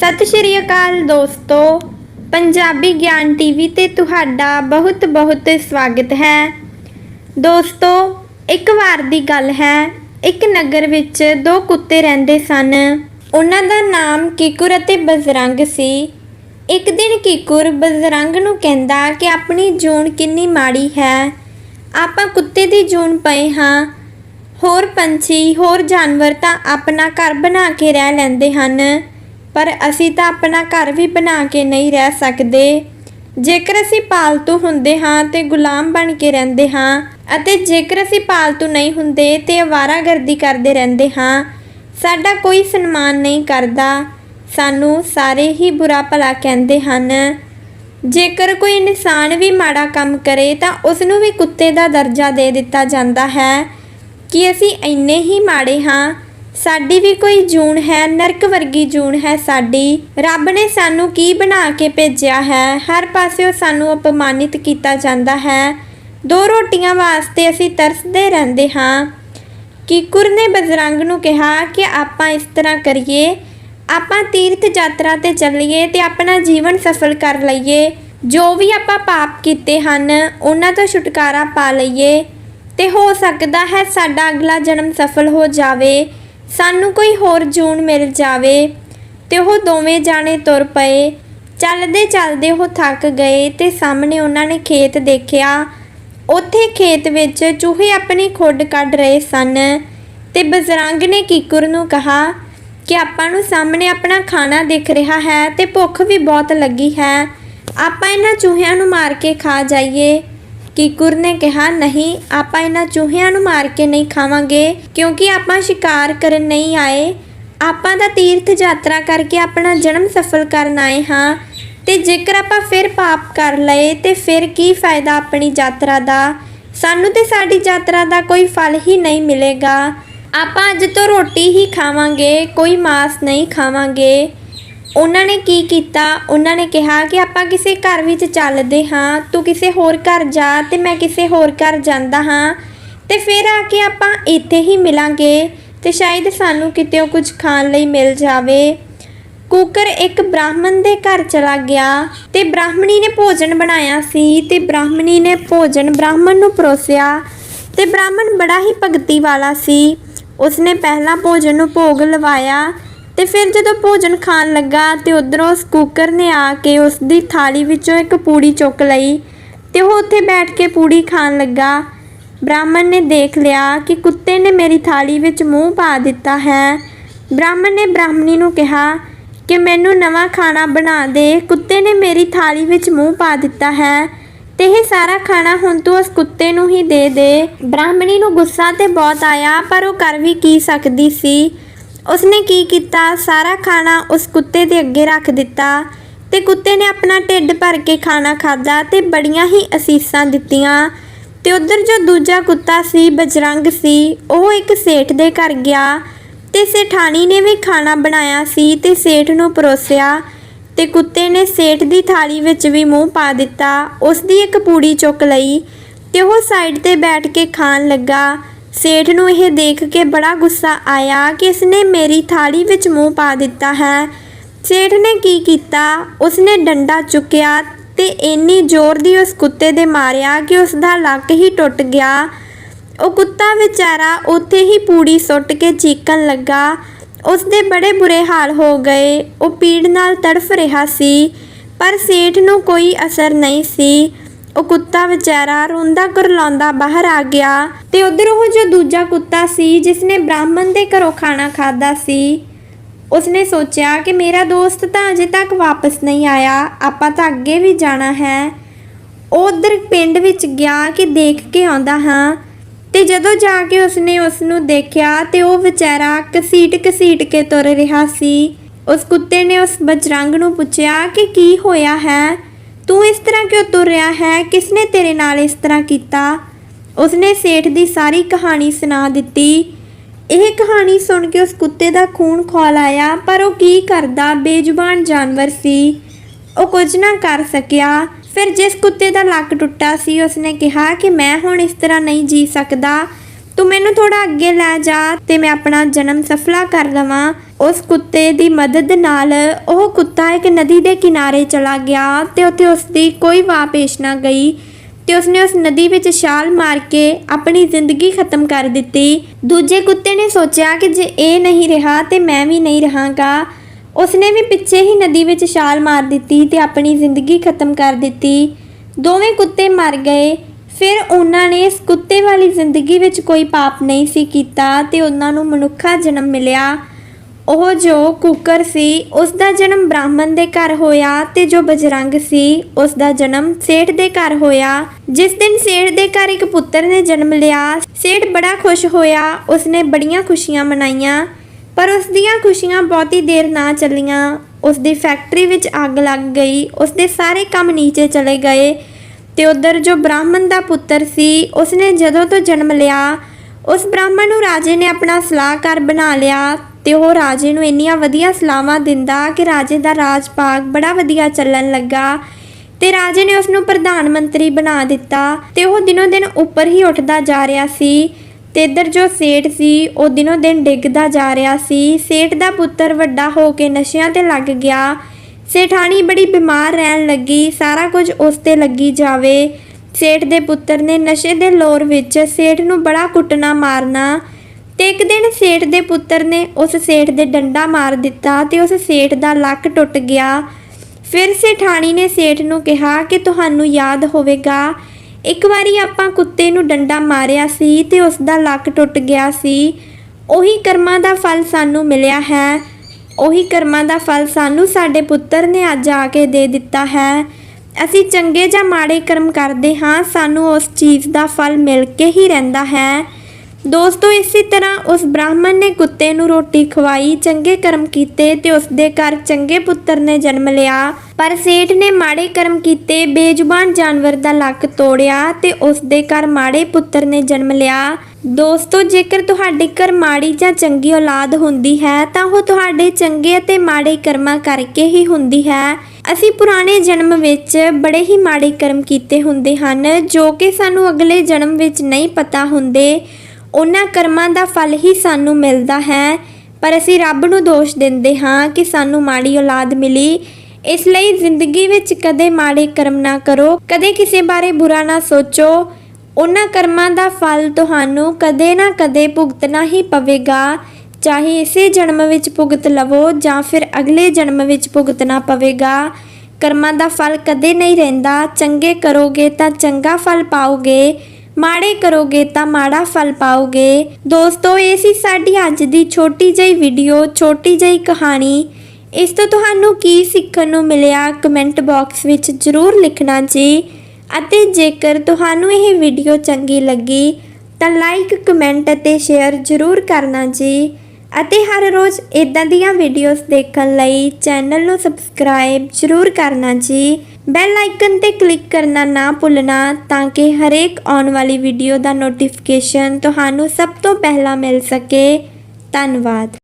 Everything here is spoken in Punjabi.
ਸਤਿ ਸ਼੍ਰੀ ਅਕਾਲ ਦੋਸਤੋ, ਪੰਜਾਬੀ ਗਿਆਨ ਟੀਵੀ ਤੇ ਤੁਹਾਡਾ ਬਹੁਤ-ਬਹੁਤ ਸਵਾਗਤ ਹੈ। ਦੋਸਤੋ, ਇੱਕ ਵਾਰ ਦੀ ਗੱਲ ਹੈ, ਇੱਕ ਨਗਰ ਵਿੱਚ ਦੋ ਕੁੱਤੇ ਰਹਿੰਦੇ ਸਨ। ਉਹਨਾਂ ਦਾ ਨਾਮ ਕਿਕੁਰ ਅਤੇ ਬਜ਼ਰੰਗ ਸੀ। ਇੱਕ ਦਿਨ ਕਿਕੁਰ ਬਜ਼ਰੰਗ ਨੂੰ ਕਹਿੰਦਾ ਕਿ ਆਪਣੀ ਜੂਨ ਕਿੰਨੀ ਮਾੜੀ ਹੈ। ਆਪਾਂ ਕੁੱਤੇ ਦੀ ਜੂਨ ਪਏ ਹਾਂ। ਹੋਰ ਪੰਛੀ, ਹੋਰ ਜਾਨਵਰ ਤਾਂ ਆਪਣਾ ਘਰ ਬਣਾ ਕੇ ਰਹਿ ਲੈਂਦੇ ਹਨ। ਪਰ ਅਸੀਂ ਤਾਂ ਆਪਣਾ ਘਰ ਵੀ ਬਣਾ ਕੇ ਨਹੀਂ ਰਹਿ ਸਕਦੇ। ਜੇਕਰ ਅਸੀਂ ਪਾਲਤੂ ਹੁੰਦੇ ਹਾਂ ਤੇ ਗੁਲਾਮ ਬਣ ਕੇ ਰਹਿੰਦੇ ਹਾਂ ਅਤੇ ਜੇਕਰ ਅਸੀਂ ਪਾਲਤੂ ਨਹੀਂ ਹੁੰਦੇ ਤੇ ਅਵਾਰਾਗਰਦੀ ਕਰਦੇ ਰਹਿੰਦੇ ਹਾਂ, ਸਾਡਾ ਕੋਈ ਸਨਮਾਨ ਨਹੀਂ ਕਰਦਾ। ਸਾਨੂੰ ਸਾਰੇ ਹੀ ਬੁਰਾ ਭਲਾ ਕਹਿੰਦੇ ਹਨ। ਜੇਕਰ ਕੋਈ ਇਨਸਾਨ ਵੀ ਮਾੜਾ ਕੰਮ ਕਰੇ ਤਾਂ ਉਸ ਨੂੰ ਵੀ ਕੁੱਤੇ ਦਾ ਦਰਜਾ ਦੇ ਦਿੱਤਾ ਜਾਂਦਾ ਹੈ ਕਿ ਅਸੀਂ ਇੰਨੇ ਹੀ ਮਾੜੇ ਹਾਂ ਸਾਡੀ ਵੀ ਕੋਈ ਜੂਨ ਹੈ, ਨਰਕ ਵਰਗੀ ਜੂਨ ਹੈ ਸਾਡੀ। ਰੱਬ ਨੇ ਸਾਨੂੰ ਕੀ ਬਣਾ ਕੇ ਭੇਜਿਆ ਹੈ, ਹਰ ਪਾਸਿਓਂ ਸਾਨੂੰ ਅਪਮਾਨਿਤ ਕੀਤਾ ਜਾਂਦਾ ਹੈ। ਦੋ ਰੋਟੀਆਂ ਵਾਸਤੇ ਅਸੀਂ ਤਰਸਦੇ ਰਹਿੰਦੇ ਹਾਂ। ਕਿਕੁਰ ਨੇ ਬਜਰੰਗ ਨੂੰ ਕਿਹਾ ਕਿ ਆਪਾਂ ਇਸ ਤਰ੍ਹਾਂ ਕਰੀਏ? ਆਪਾਂ ਤੀਰਥ ਯਾਤਰਾ ਤੇ ਚੱਲੀਏ ਤੇ ਆਪਣਾ ਜੀਵਨ ਸਫਲ ਕਰ ਲਈਏ। ਜੋ ਵੀ ਆਪਾਂ ਪਾਪ ਕੀਤੇ ਹਨ, ਉਹਨਾਂ ਤੋਂ ਛੁਟਕਾਰਾ ਪਾ ਲਈਏ। ਤੇ ਹੋ ਸਕਦਾ ਹੈ ਸਾਡਾ ਅਗਲਾ ਜਨਮ ਸਫਲ ਹੋ ਜਾਵੇ। ਸਾਨੂੰ ਕੋਈ ਹੋਰ ਜੂਨ ਮਿਲ ਜਾਵੇ ਤੇ ਉਹ ਦੋਵੇਂ ਜਾਣੇ ਤੁਰ ਪਏ। ਚੱਲਦੇ ਚੱਲਦੇ ਉਹ ਥੱਕ ਗਏ ਤੇ ਸਾਹਮਣੇ ਉਹਨਾਂ ਨੇ ਖੇਤ ਦੇਖਿਆ। ਉੱਥੇ ਖੇਤ ਵਿੱਚ ਚੂਹੇ ਆਪਣੀ ਖੁੱਡ ਕੱਢ ਰਹੇ ਸਨ ਤੇ ਬਜ਼ਰੰਗ ਨੇ ਕੀਕੁਰ ਨੂੰ ਕਿਹਾ ਕਿ ਆਪਾਂ ਨੂੰ ਸਾਹਮਣੇ ਆਪਣਾ ਖਾਣਾ ਦਿਖ ਰਿਹਾ ਹੈ ਤੇ ਭੁੱਖ ਵੀ ਬਹੁਤ ਲੱਗੀ ਹੈ। ਆਪਾਂ ਇਹਨਾਂ ਚੂਹਿਆਂ ਨੂੰ ਮਾਰ ਕੇ ਖਾ ਜਾਈਏ। ਕੀਕੁਰ ਨੇ ਕਿਹਾ, ਨਹੀਂ, ਆਪਾਂ ਇਹਨਾਂ ਚੂਹਿਆਂ ਨੂੰ ਮਾਰ ਕੇ ਨਹੀਂ ਖਾਵਾਂਗੇ, ਕਿਉਂਕਿ ਆਪਾਂ ਸ਼ਿਕਾਰ ਕਰਨ ਨਹੀਂ ਆਏ। ਆਪਾਂ ਦਾ ਤੀਰਥ ਯਾਤਰਾ ਕਰਕੇ ਆਪਣਾ ਜਨਮ ਸਫਲ ਕਰਨ ਆਏ ਹਾਂ। ਤੇ ਜੇਕਰ ਆਪਾਂ ਫਿਰ ਪਾਪ ਕਰ ਲਏ, ਤੇ ਫਿਰ ਕੀ ਫਾਇਦਾ ਆਪਣੀ ਯਾਤਰਾ ਦਾ? ਸਾਨੂੰ ਤੇ ਸਾਡੀ ਯਾਤਰਾ ਦਾ ਕੋਈ ਫਲ ਹੀ ਨਹੀਂ ਮਿਲੇਗਾ। ਆਪਾਂ ਅੱਜ ਤੋਂ ਰੋਟੀ ਹੀ ਖਾਵਾਂਗੇ, ਕੋਈ ਮਾਸ ਨਹੀਂ ਖਾਵਾਂਗੇ। ਉਹਨਾਂ ਨੇ ਕੀ ਕੀਤਾ? ਉਹਨਾਂ ਨੇ ਕਿਹਾ ਕਿ ਆਪਾਂ ਕਿਸੇ ਘਰ ਵਿੱਚ ਚੱਲਦੇ ਹਾਂ, ਤੂੰ ਕਿਸੇ ਹੋਰ ਘਰ ਜਾ ਤੇ ਮੈਂ ਕਿਸੇ ਹੋਰ ਘਰ ਜਾਂਦਾ ਹਾਂ। ਤੇ ਫਿਰ ਆ ਕੇ ਆਪਾਂ ਇੱਥੇ ਹੀ ਮਿਲਾਂਗੇ ਤੇ ਸ਼ਾਇਦ ਸਾਨੂੰ ਕਿਤੇ ਕੁਝ ਖਾਣ ਲਈ ਮਿਲ ਜਾਵੇ। ਕੁੱਕਰ ਇੱਕ ਬ੍ਰਾਹਮਣ ਦੇ ਘਰ ਚਲਾ ਗਿਆ ਤੇ ਬ੍ਰਾਹਮਣੀ ਨੇ ਭੋਜਨ ਬਣਾਇਆ ਸੀ ਤੇ ਬ੍ਰਾਹਮਣੀ ਨੇ ਭੋਜਨ ਬ੍ਰਾਹਮਣ ਨੂੰ ਪਰੋਸਿਆ ਤੇ ਬ੍ਰਾਹਮਣ ਬੜਾ ਹੀ ਭਗਤੀ ਵਾਲਾ ਸੀ। ਉਸਨੇ ਪਹਿਲਾਂ ਭੋਜਨ ਨੂੰ ਭੋਗ ਲਵਾਇਆ ਤੇ ਫਿਰ ਜਦੋਂ ਭੋਜਨ ਖਾਣ ਲੱਗਾ ਤੇ ਉਧਰੋਂ ਉਸ ਕੁੱਕਰ ਨੇ ਆ ਕੇ ਉਸ ਦੀ ਥਾਲੀ ਵਿੱਚੋਂ ਇੱਕ ਪੂੜੀ ਚੁੱਕ ਲਈ ਤੇ ਉਹ ਉੱਥੇ ਬੈਠ ਕੇ ਪੂੜੀ ਖਾਣ ਲੱਗਾ। ਬ੍ਰਾਹਮਣ ਨੇ ਦੇਖ ਲਿਆ ਕਿ ਕੁੱਤੇ ਨੇ ਮੇਰੀ ਥਾਲੀ ਵਿੱਚ ਮੂੰਹ ਪਾ ਦਿੱਤਾ ਹੈ। ਬ੍ਰਾਹਮਣ ਨੇ ਬ੍ਰਾਹਮਣੀ ਨੂੰ ਕਿਹਾ ਕਿ ਮੈਨੂੰ ਨਵਾਂ ਖਾਣਾ ਬਣਾ ਦੇ, ਕੁੱਤੇ ਨੇ ਮੇਰੀ ਥਾਲੀ ਵਿੱਚ ਮੂੰਹ ਪਾ ਦਿੱਤਾ ਹੈ ਤੇ ਇਹ ਸਾਰਾ ਖਾਣਾ ਹੁਣ ਤੂੰ ਉਸ ਕੁੱਤੇ ਨੂੰ ਹੀ ਦੇ ਦੇ। ਬ੍ਰਾਹਮਣੀ ਨੂੰ ਗੁੱਸਾ ਤੇ ਬਹੁਤ ਆਇਆ, ਪਰ ਉਹ ਕਰ ਵੀ ਕੀ ਸਕਦੀ ਸੀ? ਉਸਨੇ ਕੀ ਕੀਤਾ? ਸਾਰਾ ਖਾਣਾ ਉਸ ਕੁੱਤੇ ਦੇ ਅੱਗੇ ਰੱਖ ਦਿੱਤਾ ਤੇ ਕੁੱਤੇ ਨੇ ਆਪਣਾ ਢਿੱਡ ਭਰ ਕੇ ਖਾਣਾ ਖਾਦਾ ਤੇ ਬੜੀਆਂ ਹੀ ਅਸੀਸਾਂ ਦਿੱਤੀਆਂ। ਤੇ ਉਧਰ ਜੋ ਦੂਜਾ ਕੁੱਤਾ ਸੀ, ਬਜਰੰਗ ਸੀ, ਉਹ ਇੱਕ ਸੇਠ ਦੇ ਘਰ ਗਿਆ ਤੇ ਸੇਠਾਣੀ ਨੇ ਵੀ ਖਾਣਾ ਬਣਾਇਆ ਸੀ ਤੇ ਸੇਠ ਨੂੰ ਪਰੋਸਿਆ ਤੇ ਕੁੱਤੇ ਨੇ ਸੇਠ ਦੀ ਥਾਲੀ ਵਿੱਚ ਵੀ ਮੂੰਹ ਪਾ ਦਿੱਤਾ। ਉਸ ਦੀ ਇੱਕ ਪੂੜੀ ਚੁੱਕ ਲਈ ਤੇ ਉਹ ਸਾਈਡ ਤੇ ਬੈਠ ਕੇ ਖਾਣ ਲੱਗਾ। ਸੇਠ ਨੂੰ ਇਹ ਦੇਖ ਕੇ ਬੜਾ ਗੁੱਸਾ ਆਇਆ ਕਿ ਇਸਨੇ ਮੇਰੀ ਥਾਲੀ ਵਿੱਚ ਮੂੰਹ ਪਾ ਦਿੱਤਾ ਹੈ। ਸੇਠ ਨੇ ਕੀ ਕੀਤਾ? ਉਸਨੇ ਡੰਡਾ ਚੁੱਕਿਆ ਤੇ ਇੰਨੀ ਜ਼ੋਰ ਦੀ ਉਸ ਕੁੱਤੇ ਦੇ ਮਾਰਿਆ ਕਿ ਉਸ ਦਾ ਲੱਕ ਹੀ ਟੁੱਟ ਗਿਆ। ਉਹ ਕੁੱਤਾ ਵਿਚਾਰਾ ਉੱਥੇ ਹੀ ਪੂੜੀ ਸੁੱਟ ਕੇ ਚੀਕਣ ਲੱਗਾ। ਉਸ ਦੇ ਬੜੇ ਬੁਰੇ ਹਾਲ ਹੋ ਗਏ। ਉਹ ਪੀੜ ਨਾਲ ਤੜਫ ਰਿਹਾ ਸੀ, ਪਰ ਸੇਠ ਨੂੰ ਕੋਈ ਅਸਰ ਨਹੀਂ ਸੀ। ਉਹ ਕੁੱਤਾ ਵਿਚਾਰਾ ਰੋਂਦਾ ਕੁਰਲਾਉਂਦਾ ਬਾਹਰ ਆ ਗਿਆ ਤੇ ਉਧਰ ਉਹ ਜੋ ਦੂਜਾ ਕੁੱਤਾ ਸੀ ਜਿਸ ਨੇ ਬ੍ਰਾਹਮਣ ਦੇ ਘਰੋਂ ਖਾਣਾ ਖਾਦਾ ਸੀ, ਉਸਨੇ ਸੋਚਿਆ ਕਿ ਮੇਰਾ ਦੋਸਤ ਤਾਂ ਅਜੇ ਤੱਕ ਵਾਪਸ ਨਹੀਂ ਆਇਆ, ਆਪਾਂ ਤਾਂ ਅੱਗੇ ਵੀ ਜਾਣਾ ਹੈ। ਉਹ ਉਧਰ ਪਿੰਡ ਵਿੱਚ ਗਿਆ ਕਿ ਦੇਖ ਕੇ ਆਉਂਦਾ ਹਾਂ ਤੇ ਜਦੋਂ ਜਾ ਕੇ ਉਸਨੇ ਉਸ ਨੂੰ ਦੇਖਿਆ ਤੇ ਉਹ ਵਿਚਾਰਾ ਕਸੀਟ ਕਸੀਟ ਕੇ ਤੁਰ ਰਿਹਾ ਸੀ। ਉਸ ਕੁੱਤੇ ਨੇ ਉਸ ਬਜਰੰਗ ਨੂੰ ਪੁੱਛਿਆ ਕਿ ਕੀ ਹੋਇਆ ਹੈ? ਤੂੰ ਇਸ ਤਰ੍ਹਾਂ ਕਿਉਂ ਤੁਰ ਰਿਹਾ ਹੈ? ਕਿਸਨੇ ਤੇਰੇ ਨਾਲ ਇਸ ਤਰ੍ਹਾਂ ਕੀਤਾ? ਉਸਨੇ ਸੇਠ ਦੀ ਸਾਰੀ ਕਹਾਣੀ ਸੁਣਾ ਦਿੱਤੀ। ਇਹ ਕਹਾਣੀ ਸੁਣ ਕੇ ਉਸ ਕੁੱਤੇ ਦਾ ਖੂਨ ਖੋਲ ਆਇਆ, ਪਰ ਉਹ ਕੀ ਕਰਦਾ? ਬੇਜ਼ੁਬਾਨ ਜਾਨਵਰ ਸੀ। ਉਹ ਕੁਝ ਨਾ ਕਰ ਸਕਿਆ। ਫਿਰ ਜਿਸ ਕੁੱਤੇ ਦਾ ਲੱਕ ਟੁੱਟਾ ਸੀ, ਉਸਨੇ ਕਿਹਾ ਕਿ ਮੈਂ ਹੁਣ ਇਸ ਤਰ੍ਹਾਂ ਨਹੀਂ ਜੀ ਸਕਦਾ। ਤੂੰ ਮੈਨੂੰ ਥੋੜਾ ਅੱਗੇ ਲੈ ਜਾ ਤੇ ਮੈਂ ਆਪਣਾ ਜਨਮ ਸਫਲਾ ਕਰ ਲਵਾਂ। ਉਸ ਕੁੱਤੇ ਦੀ ਮਦਦ ਨਾਲ ਉਹ ਕੁੱਤਾ ਇੱਕ ਨਦੀ ਦੇ ਕਿਨਾਰੇ ਚਲਾ ਗਿਆ ਤੇ ਉੱਥੇ ਉਸ ਦੀ ਕੋਈ ਵਾਹ ਪੇਸ਼ ਨਾ ਗਈ ਤੇ ਉਸਨੇ ਉਸ ਨਦੀ ਵਿੱਚ ਛਾਲ ਮਾਰ ਕੇ ਆਪਣੀ ਜ਼ਿੰਦਗੀ ਖਤਮ ਕਰ ਦਿੱਤੀ। ਦੂਜੇ ਕੁੱਤੇ ਨੇ ਸੋਚਿਆ ਕਿ ਜੇ ਇਹ ਨਹੀਂ ਰਿਹਾ ਤੇ ਮੈਂ ਵੀ ਨਹੀਂ ਰਹਾਂਗਾ। ਉਸਨੇ ਵੀ ਪਿੱਛੇ ਹੀ ਨਦੀ ਵਿੱਚ ਛਾਲ ਮਾਰ ਦਿੱਤੀ ਤੇ ਆਪਣੀ ਜ਼ਿੰਦਗੀ ਖਤਮ ਕਰ ਦਿੱਤੀ। ਦੋਵੇਂ ਕੁੱਤੇ ਮਰ ਗਏ। ਫਿਰ ਉਹਨਾਂ ਨੇ ਇਸ ਕੁੱਤੇ ਵਾਲੀ ਜ਼ਿੰਦਗੀ ਵਿੱਚ ਕੋਈ ਪਾਪ ਨਹੀਂ ਸੀ ਕੀਤਾ ਤੇ ਉਹਨਾਂ ਨੂੰ ਮਨੁੱਖਾ ਜਨਮ ਮਿਲਿਆ। ਉਹ ਜੋ ਕੁੱਕਰ ਸੀ, ਉਸ ਦਾ ਜਨਮ ਬ੍ਰਾਹਮਣ ਦੇ ਘਰ ਹੋਇਆ ਤੇ ਜੋ ਬਜਰੰਗ ਸੀ, ਉਸ ਦਾ ਜਨਮ ਸੇਠ ਦੇ ਘਰ ਹੋਇਆ। ਜਿਸ ਦਿਨ ਸੇਠ ਦੇ ਘਰ ਇੱਕ ਪੁੱਤਰ ਨੇ ਜਨਮ ਲਿਆ, ਸੇਠ ਬੜਾ ਖੁਸ਼ ਹੋਇਆ, ਉਸਨੇ ਬੜੀਆਂ ਖੁਸ਼ੀਆਂ ਮਨਾਈਆਂ, ਪਰ ਉਸ ਦੀਆਂ ਖੁਸ਼ੀਆਂ ਬਹੁਤੀ ਦੇਰ ਨਾ ਚੱਲੀਆਂ। ਉਸ ਦੀ ਫੈਕਟਰੀ ਵਿੱਚ ਅੱਗ ਲੱਗ ਗਈ, ਉਸ ਦੇ ਸਾਰੇ ਕੰਮ ਨੀਚੇ ਚਲੇ ਗਏ ਤੇ ਉਧਰ ਜੋ ਬ੍ਰਾਹਮਣ ਦਾ ਪੁੱਤਰ ਸੀ, ਉਸਨੇ ਜਦੋਂ ਤੋਂ ਜਨਮ ਲਿਆ, ਉਸ ਬ੍ਰਾਹਮਣ ਨੂੰ ਰਾਜੇ ਨੇ ਆਪਣਾ ਸਲਾਹਕਾਰ ਬਣਾ ਲਿਆ ਤੇ ਉਹ ਰਾਜੇ ਨੂੰ ਇੰਨੀਆਂ ਵਧੀਆ ਸਲਾਹਾਂ ਦਿੰਦਾ ਕਿ ਰਾਜੇ ਦਾ ਰਾਜ ਭਾਗ ਬੜਾ ਵਧੀਆ ਚੱਲਣ ਲੱਗਾ ਤੇ ਰਾਜੇ ਨੇ ਉਸ ਨੂੰ ਪ੍ਰਧਾਨ ਮੰਤਰੀ ਬਣਾ ਦਿੱਤਾ ਤੇ ਉਹ ਦਿਨੋ ਦਿਨ ਉੱਪਰ ਹੀ ਉੱਠਦਾ ਜਾ ਰਿਹਾ ਸੀ ਤੇ ਇੱਧਰ ਜੋ ਸੇਠ ਸੀ, ਉਹ ਦਿਨੋ ਦਿਨ ਡਿੱਗਦਾ ਜਾ ਰਿਹਾ ਸੀ। ਸੇਠ ਦਾ ਪੁੱਤਰ ਵੱਡਾ ਹੋ ਕੇ ਨਸ਼ਿਆਂ ਤੇ ਲੱਗ ਗਿਆ ਸੇਠਾਣੀ ਬੜੀ ਬਿਮਾਰ ਰਹਿਣ ਲੱਗੀ, ਸਾਰਾ ਕੁਝ ਉਸ ਤੇ ਲੱਗੀ ਜਾਵੇ। ਸੇਠ ਦੇ ਪੁੱਤਰ ਨੇ ਨਸ਼ੇ ਦੇ ਲੋਰ ਵਿੱਚ ਸੇਠ ਨੂੰ ਬੜਾ ਕੁੱਟਣਾ ਮਾਰਨਾ। ਤੇ ਇੱਕ ਦਿਨ ਸੇਠ ਦੇ ਪੁੱਤਰ ਨੇ ਉਸ ਸੇਠ ਦੇ ਡੰਡਾ ਮਾਰ ਦਿੱਤਾ ਤੇ ਉਸ ਸੇਠ ਦਾ ਲੱਕ ਟੁੱਟ ਗਿਆ। ਫਿਰ ਸੇਠਾਣੀ ਨੇ ਸੇਠ ਨੂੰ ਕਿਹਾ ਕਿ ਤੁਹਾਨੂੰ ਯਾਦ ਹੋਵੇਗਾ। ਇੱਕ ਵਾਰੀ ਆਪਾਂ ਕੁੱਤੇ ਨੂੰ ਡੰਡਾ ਮਾਰਿਆ ਸੀ ਤੇ ਉਸ ਦਾ ਲੱਕ ਟੁੱਟ ਗਿਆ ਸੀ। ਉਹੀ ਕਰਮਾਂ ਦਾ ਫਲ ਸਾਨੂੰ ਮਿਲਿਆ ਹੈ। ਉਹੀ ਕਰਮਾਂ ਦਾ ਫਲ ਸਾਨੂੰ ਸਾਡੇ ਪੁੱਤਰ ਨੇ ਅੱਜ ਆ ਕੇ ਦੇ ਦਿੱਤਾ ਹੈ। ਅਸੀਂ ਚੰਗੇ ਜਾਂ ਮਾੜੇ ਕਰਮ ਕਰਦੇ ਹਾਂ, ਸਾਨੂੰ ਉਸ ਚੀਜ਼ ਦਾ ਫਲ ਮਿਲ ਕੇ ਹੀ ਰਹਿੰਦਾ ਹੈ। ਦੋਸਤੋ, ਇਸੇ ਤਰ੍ਹਾਂ ਉਸ ਬ੍ਰਾਹਮਣ ਨੇ ਕੁੱਤੇ ਨੂੰ ਰੋਟੀ ਖਵਾਈ, ਚੰਗੇ ਕਰਮ ਕੀਤੇ ਤੇ ਉਸ ਦੇ ਘਰ ਚੰਗੇ ਪੁੱਤਰ ਨੇ ਜਨਮ ਲਿਆ। ਪਰ ਸੇਠ ਨੇ ਮਾੜੇ ਕਰਮ ਕੀਤੇ, ਬੇਜ਼ੁਬਾਨ ਜਾਨਵਰ ਦਾ ਲੱਕ ਤੋੜਿਆ ਤੇ ਉਸ ਦੇ ਘਰ ਮਾੜੇ ਪੁੱਤਰ ਨੇ ਜਨਮ ਲਿਆ। ਦੋਸਤੋ, ਜੇਕਰ ਤੁਹਾਡੇ ਘਰ ਮਾੜੀ ਜਾਂ ਚੰਗੀ ਔਲਾਦ ਹੁੰਦੀ ਹੈ, ਤਾਂ ਉਹ ਤੁਹਾਡੇ ਚੰਗੇ ਅਤੇ ਮਾੜੇ ਕਰਮਾਂ ਕਰਕੇ ਹੀ ਹੁੰਦੀ ਹੈ। ਅਸੀਂ ਪੁਰਾਣੇ ਜਨਮ ਵਿੱਚ ਬੜੇ ਹੀ ਮਾੜੇ ਕਰਮ ਕੀਤੇ ਹੁੰਦੇ ਹਨ, ਜੋ ਕਿ ਸਾਨੂੰ ਅਗਲੇ ਜਨਮ ਵਿੱਚ ਨਹੀਂ ਪਤਾ ਹੁੰਦੇ। ਉਹਨਾਂ ਕਰਮਾਂ ਦਾ ਫਲ ਹੀ ਸਾਨੂੰ ਮਿਲਦਾ ਹੈ, ਪਰ ਅਸੀਂ ਰੱਬ ਨੂੰ ਦੋਸ਼ ਦਿੰਦੇ ਹਾਂ ਕਿ ਸਾਨੂੰ ਮਾੜੀ ਔਲਾਦ ਮਿਲੀ। ਇਸ ਲਈ ਜ਼ਿੰਦਗੀ ਵਿੱਚ ਕਦੇ ਮਾੜੇ ਕਰਮ ਨਾ ਕਰੋ, ਕਦੇ ਕਿਸੇ ਬਾਰੇ ਬੁਰਾ ਨਾ ਸੋਚੋ। ਉਹਨਾਂ ਕਰਮਾਂ ਦਾ ਫਲ ਤੁਹਾਨੂੰ ਕਦੇ ਨਾ ਕਦੇ ਭੁਗਤਣਾ ਹੀ ਪਵੇਗਾ। ਚਾਹੇ ਇਸੇ ਜਨਮ ਵਿੱਚ ਭੁਗਤ ਲਵੋ ਜਾਂ ਫਿਰ ਅਗਲੇ ਜਨਮ ਵਿੱਚ ਭੁਗਤਣਾ ਪਵੇਗਾ। ਕਰਮਾਂ ਦਾ ਫਲ ਕਦੇ ਨਹੀਂ ਰਹਿੰਦਾ, ਚੰਗੇ ਕਰੋਗੇ ਤਾਂ ਚੰਗਾ ਫਲ ਪਾਓਗੇ। ਮਾੜੇ ਕਰੋਗੇ ਤਾਂ ਮਾੜਾ ਫਲ ਪਾਓਗੇ। ਦੋਸਤੋ, ਇਹ ਸੀ ਸਾਡੀ ਅੱਜ ਦੀ ਛੋਟੀ ਜਿਹੀ ਵੀਡੀਓ ਛੋਟੀ ਜਿਹੀ ਕਹਾਣੀ। ਇਸ ਤੋਂ ਤੁਹਾਨੂੰ ਕੀ ਸਿੱਖਣ ਨੂੰ ਮਿਲਿਆ ਕਮੈਂਟ ਬਾਕਸ ਵਿੱਚ ਜ਼ਰੂਰ ਲਿਖਣਾ ਜੀ। ਅਤੇ ਜੇਕਰ ਤੁਹਾਨੂੰ ਇਹ ਵੀਡੀਓ ਚੰਗੀ ਲੱਗੀ, ਤਾਂ ਲਾਈਕ ਕਮੈਂਟ ਅਤੇ ਸ਼ੇਅਰ ਜ਼ਰੂਰ ਕਰਨਾ ਜੀ। ਅਤੇ ਹਰ ਰੋਜ਼ ਇਦਾਂ ਦੀਆਂ ਵੀਡੀਓਜ਼ ਦੇਖਣ ਲਈ ਚੈਨਲ ਨੂੰ ਸਬਸਕ੍ਰਾਈਬ ਜ਼ਰੂਰ ਕਰਨਾ ਜੀ। ਬੈਲ ਆਈਕਨ ਤੇ ਕਲਿੱਕ ਕਰਨਾ ਨਾ ਭੁੱਲਣਾ ਤਾਂ ਕਿ ਹਰੇਕ ਆਉਣ ਵਾਲੀ ਵੀਡੀਓ ਦਾ ਨੋਟੀਫਿਕੇਸ਼ਨ ਤੁਹਾਨੂੰ ਸਭ ਤੋਂ ਪਹਿਲਾਂ ਮਿਲ ਸਕੇ। ਧੰਨਵਾਦ।